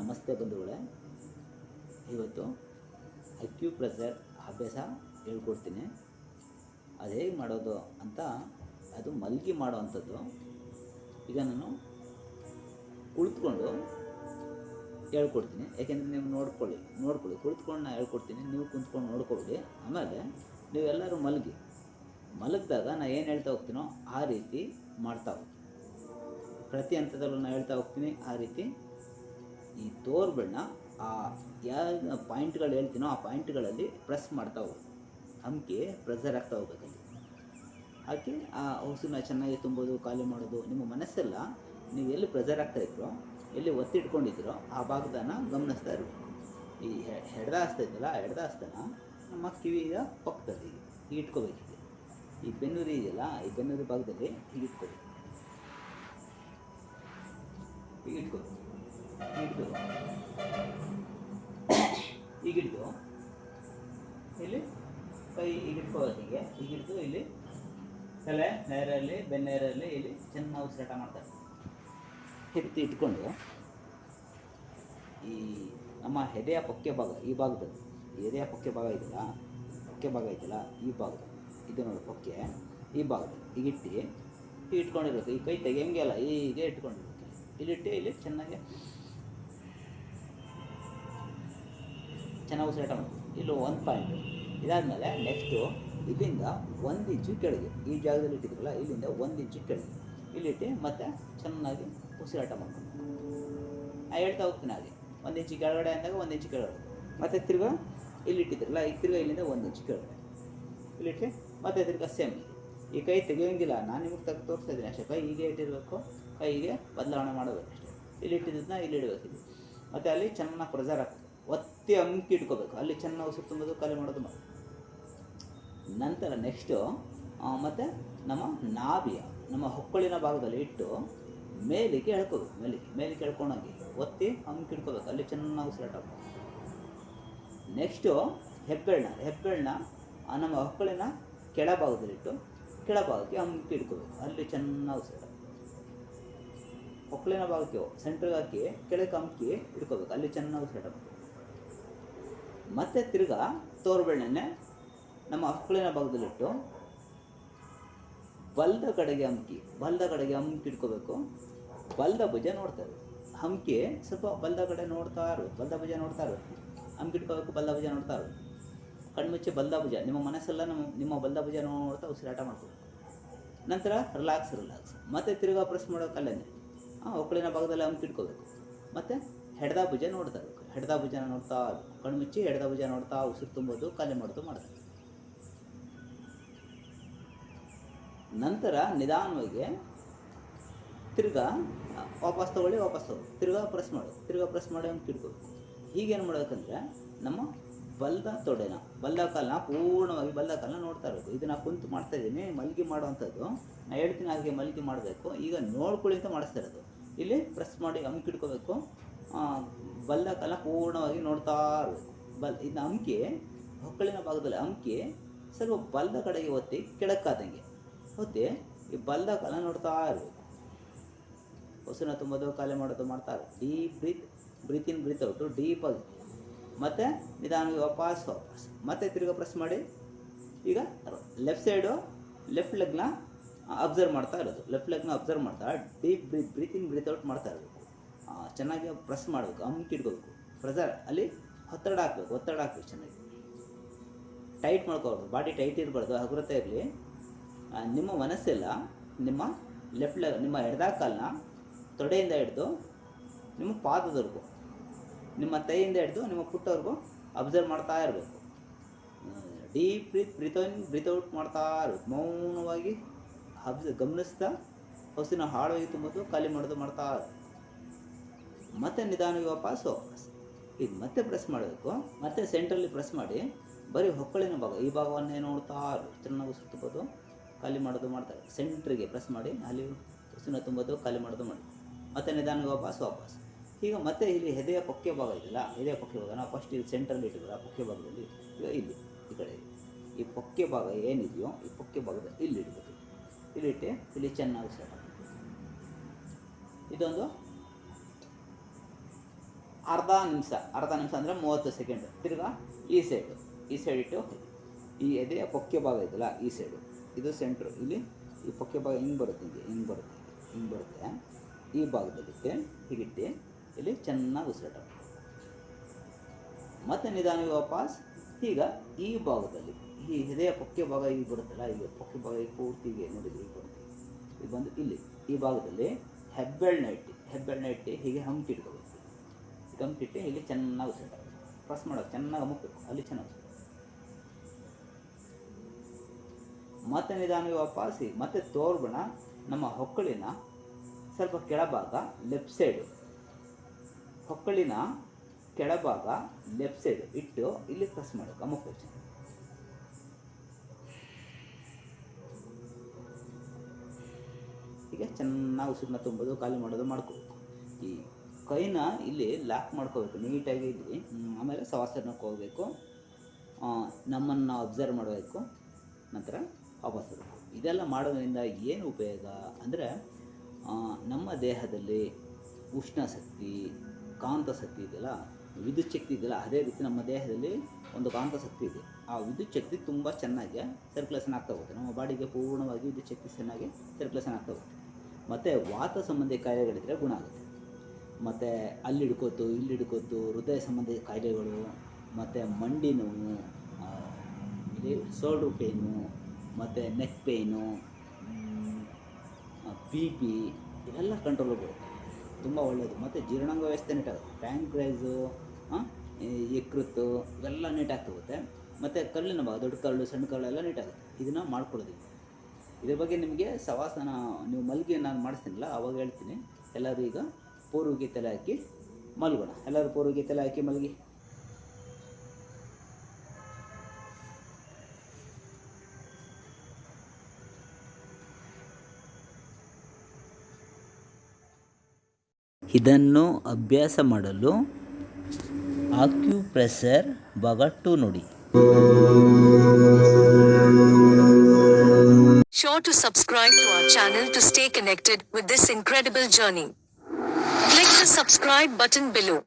ನಮಸ್ತೆ ಬಂಧುಗಳೇ. ಇವತ್ತು ಅಕ್ಯೂ ಪ್ರೆಸರ್ ಅಭ್ಯಾಸ ಹೇಳ್ಕೊಡ್ತೀನಿ. ಅದು ಹೇಗೆ ಮಾಡೋದು ಅಂತ ಅದು ಮಲಗಿ ಮಾಡೋ ಅಂಥದ್ದು ಈಗ ನಾನು ಕುಳಿತುಕೊಂಡು ಹೇಳ್ಕೊಡ್ತೀನಿ. ಯಾಕೆಂದರೆ ನೀವು ನೋಡ್ಕೊಳ್ಳಿ ನೋಡ್ಕೊಳ್ಳಿ. ಕುಳಿತುಕೊಂಡು ನಾನು ಹೇಳ್ಕೊಡ್ತೀನಿ, ನೀವು ಕುಂತ್ಕೊಂಡು ನೋಡ್ಕೊಳ್ಳಿ. ಆಮೇಲೆ ನೀವೆಲ್ಲರೂ ಮಲಗಿ. ಮಲಗಿದಾಗ ನಾನು ಏನು ಹೇಳ್ತಾ ಹೋಗ್ತೀನೋ ಆ ರೀತಿ ಮಾಡ್ತಾ ಹೋಗ್ತೀನಿ. ಪ್ರತಿ ಹಂತದಲ್ಲೂ ನಾನು ಹೇಳ್ತಾ ಹೋಗ್ತೀನಿ, ಆ ರೀತಿ ಈ ತೋರ್ಗಳನ್ನ ಆ ಯಾವ ಪಾಯಿಂಟ್ಗಳು ಹೇಳ್ತೀನೋ ಆ ಪಾಯಿಂಟ್ಗಳಲ್ಲಿ ಪ್ರೆಸ್ ಮಾಡ್ತಾ ಹೋಗಿ. ಹಂಪಿ ಪ್ರೆಸರ್ ಆಗ್ತಾ ಹೋಗೋದಲ್ಲಿ ಹಾಕಿ ಆ ಹೌಸನ್ನ ಚೆನ್ನಾಗಿ ತುಂಬೋದು, ಖಾಲಿ ಮಾಡೋದು, ನಿಮ್ಮ ಮನಸ್ಸೆಲ್ಲ ನೀವು ಎಲ್ಲಿ ಪ್ರೆಸರ್ ಆಗ್ತಾ ಇದ್ರೋ, ಎಲ್ಲಿ ಒತ್ತಿಟ್ಕೊಂಡಿದ್ದೀರೋ ಆ ಭಾಗದನ್ನ ಗಮನಿಸ್ತಾ ಇರಬೇಕು. ಈ ಹೆಡ್ದ ಹಸ್ತ ಇದೆಯಲ್ಲ ಹೆಡ್ದ ಹಸ್ತನ ನಮ್ಮ ಕಿವಿಯ ಪಕ್ಕದಲ್ಲಿ ಹೀಗೆ ಇಟ್ಕೋಬೇಕಿದೆ. ಈ ಬೆನ್ನೂರಿ ಇದೆಯಲ್ಲ, ಈ ಬೆನ್ನೂರಿ ಭಾಗದಲ್ಲಿ ಹೀಗೆ ಇಟ್ಕೋಬೇಕು. ಹೀಗೆ ಇಟ್ಕೋಬೇಕು. ಹಿಡಿದು ಈಗಿಡ್ದು. ಇಲ್ಲಿ ಕೈ ಈಗಿಟ್ಕೋಬೇಕು ಹೀಗೆ ಈಗಿಡ್ದು ಇಲ್ಲಿ ತಲೆ ನೇರಲ್ಲಿ ಬೆನ್ನೇರಲ್ಲಿ ಇಲ್ಲಿ ಚೆನ್ನಾಗಿ ಉಸಿರಾಟ ಮಾಡ್ತಾರೆ. ಎತ್ತಿ ಇಟ್ಕೊಂಡು ಈ ನಮ್ಮ ಎದೆಯ ಪೊಕ್ಕೆ ಭಾಗ, ಈ ಭಾಗದಲ್ಲಿ ಎದೆಯ ಪೊಕ್ಕೆ ಭಾಗ ಇದೆಯಲ್ಲ, ಪೊಕ್ಕೆ ಭಾಗ ಇದೆಯಲ್ಲ, ಈ ಭಾಗದಲ್ಲಿ ಇದು ನೋಡಿ ಪೊಕ್ಕೆ, ಈ ಭಾಗದಲ್ಲಿ ಈಗ ಇಟ್ಟು ಈಗ ಇಟ್ಕೊಂಡಿರ್ಬೇಕು ಈ ಕೈ ತೆಗಿಯಂಗೆಲ್ಲ ಹೀಗೆ ಇಟ್ಕೊಂಡಿರ್ಬೇಕು ಇಲ್ಲಿಟ್ಟು ಇಲ್ಲಿ ಚೆನ್ನಾಗಿ ಚೆನ್ನಾಗಿ ಉಸಿರಾಟ ಮಾಡ್ತೀವಿ. ಇಲ್ಲೂ ಒಂದು ಪಾಯಿಂಟು ಇದಾದಮೇಲೆ ನೆಕ್ಸ್ಟು ಇಲ್ಲಿಂದ ಒಂದು ಇಂಚು ಕೆಳಗೆ, ಈ ಜಾಗದಲ್ಲಿ ಇಟ್ಟಿದ್ರಲ್ಲ ಇಲ್ಲಿಂದ ಒಂದು ಇಂಚು ಕೆಳಗೆ. ಇಲ್ಲಿಟ್ಟು ಮತ್ತೆ ಚೆನ್ನಾಗಿ ಉಸಿರಾಟ ಮಾಡ್ಕೊಂಡು. ನಾ ಹೇಳ್ತಾ ಹೋಗ್ತೀನಿ ಹಾಗೆ. ಒಂದು ಇಂಚು ಕೆಳಗಡೆ ಅಂದಾಗ ಒಂದು ಇಂಚು ಕೆಳಗಡೆ. ಮತ್ತೆ ತಿರ್ಗಾ ಇಲ್ಲಿ ಇಟ್ಟಿದ್ರಲ್ಲ ಈಗ ತಿರ್ಗಾ ಇಲ್ಲಿಂದ ಒಂದು ಇಂಚು ಕೆಳಗಡೆ. ಇಲ್ಲಿಟ್ಟು ಮತ್ತೆ ತಿರ್ಗಾ ಸೇಮ್ ಈ ಕೈ ತೆಗಿಯೋಂಗಿಲ್ಲ. ನಾನು ನಿಮಗೆ ತೆಗೆದು ತೋರಿಸ್ತಾ ಇದ್ದೀನಿ ಅಷ್ಟೇ. ಕೈ ಹೀಗೆ ಇಟ್ಟಿರಬೇಕು. ಕೈಗೆ ಬದಲಾವಣೆ ಮಾಡೋದು ಅಷ್ಟೇ. ಇಲ್ಲಿ ಇಟ್ಟಿದ್ದನ್ನ ಇಲ್ಲಿ ಇಡಬೇಕಿದೆ. ಮತ್ತು ಅಲ್ಲಿ ಚೆನ್ನಾಗಿ ಪ್ರೆಸರ್ ಆಗ್ತದೆ. ಒತ್ತಿ ಅಮ್ಕಿ ಇಟ್ಕೋಬೇಕು. ಅಲ್ಲಿ ಚೆನ್ನಾಗಿ ಸುತ್ತಮುತ್ತ ಖಾಲಿ ಮಾಡೋದು ಮಾಡಿ ನಂತರ ನೆಕ್ಸ್ಟು ಮತ್ತು ನಮ್ಮ ನಾಭಿಯ, ನಮ್ಮ ಹೊಕ್ಕಳಿನ ಭಾಗದಲ್ಲಿ ಇಟ್ಟು ಮೇಲಿಗೆ ಎಳ್ಕೋಬೇಕು. ಮೇಲಿಗೆ ಮೇಲಿಗೆ ಎಳ್ಕೊಂಡೋಗಿ ಒತ್ತಿ ಅಮ್ಕಿ ಇಟ್ಕೋಬೇಕು. ಅಲ್ಲಿ ಚೆನ್ನಾಗಿ ಆಗ್ಬೇಕು. ನೆಕ್ಸ್ಟು ಹೆಬ್ಬೆಳ್ಳ ಹೆಬ್ಬೆಳ್ಳನ್ನ ನಮ್ಮ ಹೊಕ್ಕಳಿನ ಕೆಳಭಾಗದಲ್ಲಿಟ್ಟು ಕೆಳಭಾಗಕ್ಕೆ ಅಂಕಿ ಇಟ್ಕೋಬೇಕು. ಅಲ್ಲಿ ಚೆನ್ನಾಗಿ ಉಸಿರಾಟ ಹೊಕ್ಕಳಿನ ಭಾಗಕ್ಕೆ ಸೆಂಟ್ರಿಗೆ ಹಾಕಿ, ಕೆಳಕ್ಕೆ ಅಂಕಿ ಇಟ್ಕೋಬೇಕು. ಅಲ್ಲಿ ಚೆನ್ನಾಗಿ ಮಾಡ್ಬೇಕು ಮತ್ತೆ ತಿರ್ಗಾ ತೋರ್ಬೆಣ್ಣೆನೆ ನಮ್ಮ ಹಕ್ಕಳಿನ ಭಾಗದಲ್ಲಿಟ್ಟು ಬಲ್ದ ಕಡೆಗೆ ಹಂಕಿ, ಬಲ್ದ ಕಡೆಗೆ ಹಂಕಿ ಇಟ್ಕೋಬೇಕು. ಬಲ್ದ ಭುಜ ನೋಡ್ತಾ ಇರ್ಬೇಕು ಹಂಕಿ ಸ್ವಲ್ಪ ಬಲ್ದ ಕಡೆ ನೋಡ್ತಾ ಇರ್ಬೇಕು ಬಲ್ದ ಭುಜ ನೋಡ್ತಾ ಇರ್ಬೇಕು ಹಂಕಿ ಇಟ್ಕೋಬೇಕು, ಬಲ್ದ ಭುಜ ನೋಡ್ತಾ ಕಣ್ಮುಚ್ಚಿ ಬಲ್ದ ಭುಜ, ನಿಮ್ಮ ಮನಸ್ಸೆಲ್ಲ ನಮ್ಮ, ನಿಮ್ಮ ಬಲ್ದ ಭುಜ ನೋಡ್ತಾ ಉಸಿರಾಟ ಮಾಡ್ಕೋಬೇಕು. ನಂತರ ರಿಲ್ಯಾಕ್ಸ್ ರಿಲ್ಯಾಕ್ಸ್ ಮತ್ತೆ ತಿರ್ಗಾ ಪ್ರೆಸ್ ಮಾಡೋಕೆ ಅಲ್ಲೇನೆ ಹಾಂ ಒಕ್ಕಳಿನ ಭಾಗದಲ್ಲಿ ಹಂಕಿ ಇಟ್ಕೋಬೇಕು. ಮತ್ತು ಹೆಡ್ದ ಭುಜ ನೋಡ್ತಾ ಇರಬೇಕು. ಹೆಡ್ದ ಭುಜನ ನೋಡ್ತಾ ಕಣ್ಮುಚ್ಚಿ ಎಡದ ಭುಜ ನೋಡ್ತಾ, ಉಸಿರು ತುಂಬೋದು ಖಾಲಿ ಮಾಡೋದು ಮಾಡ್ತಾರೆ. ನಂತರ ನಿಧಾನವಾಗಿ ತಿರ್ಗಾ, ವಾಪಸ್ ತೊಗೊಳ್ಳಿ, ವಾಪಸ್ ತಗೊಳ್ಳಿ. ತಿರ್ಗಾ ಪ್ರೆಸ್ ಮಾಡಿ. ತಿರ್ಗಾ ಪ್ರೆಸ್ ಮಾಡಿ ಅಂತ ತಿಳ್ಕೊಬೇಕು ಹೀಗೇನು ಮಾಡಬೇಕಂದ್ರೆ ನಮ್ಮ ಬಲ್ದ ತೊಡೆನ, ಬಲ್ದ ಕಾಲನ್ನ ಪೂರ್ಣವಾಗಿ ಬಲ್ದ ಕಾಲನ್ನ ನೋಡ್ತಾ ಇರಬೇಕು. ಇದನ್ನ ಕುಂತು ಮಾಡ್ತಾ ಇದ್ದೀನಿ, ಮಲ್ಗಿ ಮಾಡುವಂಥದ್ದು. ನಾನು ಹೇಳ್ತೀನಿ ಹಾಗೆ ಮಲ್ಗಿ ಮಾಡಬೇಕು. ಈಗ ನೋಡ್ಕೊಳ್ಳಿ ಅಂತ ಮಾಡಿಸ್ತಾ ಇರೋದು. ಇಲ್ಲಿ ಪ್ರೆಸ್ ಮಾಡಿ ಅಮ್ಕಿ ಇಟ್ಕೋಬೇಕು ಆ, ಬಲ್ದ ಕಾಲ ಪೂರ್ಣವಾಗಿ ನೋಡ್ತಾ ಇರಬೇಕು ಬಲ್ ಇನ್ನು ಅಂಕೆ ಹೊಕ್ಕಳಿನ ಭಾಗದಲ್ಲಿ ಅಂಕೆ ಸ್ವಲ್ಪ ಬಲ್ಲ ಕಡೆಗೆ ಒತ್ತಿ ಕೆಳಕ್ಕಾದಂಗೆ. ಒತ್ತಿ ಈ ಬಲ್ಲ ಕಾಲ ನೋಡ್ತಾ ಇರಬೇಕು ಹೊಸನ ತುಂಬೋದು ಖಾಲಿ ಮಾಡೋದು ಮಾಡ್ತಾ deep breath breathe in breathe out ಡೀಪಾಗಿ ಮತ್ತು ನಿಧಾನವಾಗಿ ವಾಪಸ್ ವಾಪಸ್. ಮತ್ತೆ ತಿರ್ಗಾ ಪ್ರೆಸ್ ಮಾಡಿ. ಈಗ ಲೆಫ್ಟ್ ಸೈಡು ಲೆಫ್ಟ್ ಲೆಗ್ನ ಅಬ್ಸರ್ವ್ ಮಾಡ್ತಾ ಇರೋದು. ಲೆಫ್ಟ್ ಲೆಗ್ನ ಅಬ್ಸರ್ವ್ ಮಾಡ್ತಾ deep breath breathe in breathe out ಮಾಡ್ತಾ ಆ, ಚೆನ್ನಾಗಿ ಪ್ರೆಸ್ ಮಾಡಬೇಕು, ಅಮ್ಮಿಕ್ ಇಟ್ಕೋಬೇಕು ಪ್ರೆಸರ್ ಅಲ್ಲಿ ಒತ್ತಡ ಹಾಕ್ಬೇಕು, ಒತ್ತಡ ಹಾಕಬೇಕು ಚೆನ್ನಾಗಿ. ಟೈಟ್ ಮಾಡ್ಕೋಬಾರ್ದು ಬಾಡಿ ಟೈಟ್ ಇರಬಾರ್ದು, ಹಗುರತೆ ಇರಲಿ. ನಿಮ್ಮ ಮನಸ್ಸೆಲ್ಲ, ನಿಮ್ಮ ಲೆಫ್ಟ್ ಲೆಗ್ ನಿಮ್ಮ ಎಡದ ಕಾಲನ್ನ ತೊಡೆಯಿಂದ ಹಿಡಿದು ನಿಮ್ಮ ಪಾದದವರೆಗೂ, ನಿಮ್ಮ ತೈಯಿಂದ ಹಿಡಿದು ನಿಮ್ಮ ಪುಟ್ಟವರೆಗೂ ಅಬ್ಸರ್ವ್ ಮಾಡ್ತಾ ಇರಬೇಕು. Deep breath breathe in breathe out ಮಾಡ್ತಾ ಇರಬೇಕು. ಮೌನವಾಗಿ ಅಬ್ಸ ಗಮನಿಸ್ತಾ, ಹೊಸಿನ ಹಾಳಾಗಿ ತುಂಬೋದು ಖಾಲಿ ಮಾಡೋದು ಮಾಡ್ತಾ ಇರಬೇಕು. ಮತ್ತೆ ನಿಧಾನವಾಗಿ ವಾಪಸ್ ವಾಪಸ್ ಇದು ಮತ್ತೆ ಪ್ರೆಸ್ ಮಾಡಬೇಕು. ಮತ್ತೆ ಸೆಂಟ್ರಲ್ಲಿ ಪ್ರೆಸ್ ಮಾಡಿ, ಬರೀ ಹೊಕ್ಕಳಿನ ಭಾಗ, ಈ ಭಾಗವನ್ನೇ ನೋಡ್ತಾ ಇರಬೇಕು ಸುತ್ತಬೋದು, ಖಾಲಿ ಮಾಡೋದು ಮಾಡ್ತಾರೆ. ಸೆಂಟ್ರಿಗೆ ಪ್ರೆಸ್ ಮಾಡಿ, ಅಲ್ಲಿ ಉಸಿನ ತುಂಬೋದು, ಖಾಲಿ ಮಾಡೋದು ಮಾಡಿ. ಮತ್ತೆ ನಿಧಾನಕ್ಕೆ ವಾಪಸ್ ವಾಪಸ್. ಈಗ ಮತ್ತೆ ಇಲ್ಲಿ ಹೆದೆಯ ಪೊಕ್ಕೆ ಭಾಗ ಇದೆಯಲ್ಲ, ಹೆದೆಯ ಪೊಕ್ಕೆ ಭಾಗ. ನಾವು ಫಸ್ಟ್ ಇಲ್ಲಿ ಸೆಂಟ್ರಲ್ಲಿ ಇಟ್ಟಿದ್ರು ಆ ಪೊಕ್ಕೆ ಭಾಗದಲ್ಲಿ ಈಗ ಇಲ್ಲಿ, ಈ ಕಡೆ. ಈ ಪೊಕ್ಕೆ ಭಾಗ ಏನಿದೆಯೋ, ಈ ಪೊಕ್ಕೆ ಭಾಗದಲ್ಲಿ ಇಲ್ಲಿ ಇಡಬೇಕು. ಇಲ್ಲಿಟ್ಟು, ಇಲ್ಲಿ ಚೆನ್ನಾಗಿ ಸೆಟ್ ಇದೊಂದು ಅರ್ಧ ನಿಮಿಷ ಅರ್ಧ ನಿಮಿಷ ಅಂದರೆ ಮೂವತ್ತು ಸೆಕೆಂಡ್ ತಿರ್ಗಾ ಈ ಸೈಡು ಈ ಸೈಡ್ ಇಟ್ಟು ಈ ಎದೆಯ ಪೊಕ್ಕೆ ಭಾಗ ಇದೆಯಲ್ಲ, ಈ ಸೈಡು ಇದು ಸೆಂಟ್ರು ಇಲ್ಲಿ ಈ ಪೊಕ್ಕೆ ಭಾಗ ಹಿಂಗೆ ಬರುತ್ತೆ ಹಿಂಗೆ ಹಿಂಗೆ ಬರುತ್ತೆ ಹಿಂಗೆ ಬರುತ್ತೆ? ಈ ಭಾಗದಲ್ಲಿಟ್ಟೆ ಹೀಗಿಟ್ಟು ಇಲ್ಲಿ ಚೆನ್ನಾಗಿ ಉಸಿರಾಟ. ಮತ್ತೆ ನಿಧಾನವಾಗಿ ವಾಪಸ್ ಈಗ ಈ ಭಾಗದಲ್ಲಿ, ಈ ಎದೆಯ ಪೊಕ್ಕೆ ಭಾಗ ಈಗ ಬರುತ್ತಲ್ಲ ಈಗ ಪೊಕ್ಕೆ ಭಾಗ ಈಗ ಪೂರ್ತಿಗೆ ನೋಡಿದ್ರೆ ಈಗ ಬರುತ್ತೆ. ಈಗ ಬಂದು ಇಲ್ಲಿ, ಈ ಭಾಗದಲ್ಲಿ ಹೆಬ್ಬೆಳ್ನ ಇಟ್ಟು ಹೆಬ್ಬೆಳ್ನ ಇಟ್ಟು ಹೀಗೆ ಹಂಪಿ ಹಂಪಿಟ್ಟು ಇಲ್ಲಿ ಚೆನ್ನಾಗಿ ಉಸಿರ್ತಾರೆ ಪ್ರೆಸ್ ಮಾಡೋದು, ಚೆನ್ನಾಗಿ ಅಮುಕ್ಬೇಕು ಅಲ್ಲಿ ಚೆನ್ನಾಗಿ. ಮತ್ತೆ ನಿಧಾನವಾಗಿ ವಾಪಾಸಿ ಮತ್ತೆ ತೋರ್ಬಣ ನಮ್ಮ ಹೊಕ್ಕಳಿನ ಸ್ವಲ್ಪ ಕೆಳಭಾಗ ಲೆಫ್ಟ್ ಸೈಡು ಹೊಕ್ಕಳಿನ ಕೆಳಭಾಗ ಲೆಫ್ಟ್ ಸೈಡ್ ಇಟ್ಟು ಇಲ್ಲಿ ಪ್ರೆಸ್ ಮಾಡಬೇಕು ಚೆನ್ನಾಗಿ. ಹೀಗೆ ಚೆನ್ನಾಗಿ ಉಸಿರನ್ನ ತುಂಬೋದು, ಖಾಲಿ ಮಾಡೋದು ಮಾಡ್ಕೋಬೇಕು ಈ ಕೈನ ಇಲ್ಲಿ ಲ್ಯಾಕ್ ಮಾಡ್ಕೋಬೇಕು, ನೀಟಾಗಿ ಇಲ್ಲಿ ಆಮೇಲೆ ಸವಾಸನಕ್ಕೆ ಹೋಗಬೇಕು. ನಮ್ಮನ್ನು ಅಬ್ಸರ್ವ್ ಮಾಡಬೇಕು. ನಂತರ ವಾಪಸ್ ಬರಬೇಕು ಇದೆಲ್ಲ ಮಾಡೋದ್ರಿಂದ ಏನು ಉಪಯೋಗ ಅಂದರೆ ನಮ್ಮ ದೇಹದಲ್ಲಿ ಉಷ್ಣ ಶಕ್ತಿ ಕಾಂತ ಶಕ್ತಿ ಇದೆಯಲ್ಲ, ವಿದ್ಯುತ್ ಶಕ್ತಿ ಇದೆಯಲ್ಲ, ಅದೇ ರೀತಿ ನಮ್ಮ ದೇಹದಲ್ಲಿ ಒಂದು ಕಾಂತ ಶಕ್ತಿ ಇದೆ. ಆ ವಿದ್ಯುತ್ ಶಕ್ತಿ ತುಂಬ ಚೆನ್ನಾಗಿ ಸರ್ಕ್ಯುಲೇಷನ್ ಆಗ್ತಾ ಹೋಗುತ್ತೆ. ನಮ್ಮ ಬಾಡಿಗೆ ಪೂರ್ಣವಾಗಿ ವಿದ್ಯುತ್ ಶಕ್ತಿ ಚೆನ್ನಾಗಿ ಸರ್ಕ್ಯುಲೇಷನ್ ಆಗ್ತಾ ಹೋಗುತ್ತೆ. ಮತ್ತು ವಾತ ಸಂಬಂಧಿ ಕಾಯಿಲೆಗಳಿದ್ರೆ ಗುಣ ಆಗುತ್ತೆ. ಮತ್ತು ಅಲ್ಲಿ ಹಿಡ್ಕೋತು ಇಲ್ಲಿ ಹಿಡ್ಕೋತು ಹೃದಯ ಸಂಬಂಧಿ ಕಾಯಿಲೆಗಳು, ಮತ್ತು ಮಂಡಿ ನೋವು ಶೋಲ್ಡ್ರ್ ಪೇನು, ಮತ್ತು ನೆಕ್ ಪೇನು ಬಿ ಪಿ ಇವೆಲ್ಲ ಕಂಟ್ರೋಲ್ ಬರುತ್ತೆ. ತುಂಬ ಒಳ್ಳೆಯದು ಮತ್ತು ಜೀರ್ಣಾಂಗ ವ್ಯವಸ್ಥೆ ನೀಟಾಗುತ್ತೆ ಪ್ಯಾಂಕ್ರೈಸು ಯಕೃತ್ತು ಇವೆಲ್ಲ ನೀಟಾಗಿ ಹೋಗುತ್ತೆ ಮತ್ತು ಕಲ್ಲಿನ ಭಾಗ, ದೊಡ್ಡ ಕಲ್ಲು, ಸಣ್ಣ ಕಲ್ಲು ಎಲ್ಲ ನೀಟಾಗುತ್ತೆ ಇದನ್ನು ಮಾಡ್ಕೊಳ್ಳೋದಿಲ್ಲ. ಇದ್ರ ಬಗ್ಗೆ ನಿಮಗೆ ಸವಾಸನ, ನೀವು ಮಲ್ಲಿಗೆ ನಾನು ಮಾಡಿಸ್ತೀನಲ್ಲ, ಅವಾಗ ಹೇಳ್ತೀನಿ. ಎಲ್ಲರೂ ಈಗ ಪೂರ್ವಿಗೆ ತಲೆ ಹಾಕಿ ಮಲಗೋಣ. ಎಲ್ಲರೂ ಪೂರ್ವಿಗೆ ತಲೆ ಹಾಕಿ ಮಲಗಿ. ಇದನ್ನು ಅಭ್ಯಾಸ ಮಾಡಲು ಆಕ್ಯು ಪ್ರೆಸರ್ ಬಗಟ್ಟು ನೋಡಿ. Show to subscribe to our channel to stay connected with this incredible journey Click the subscribe button below.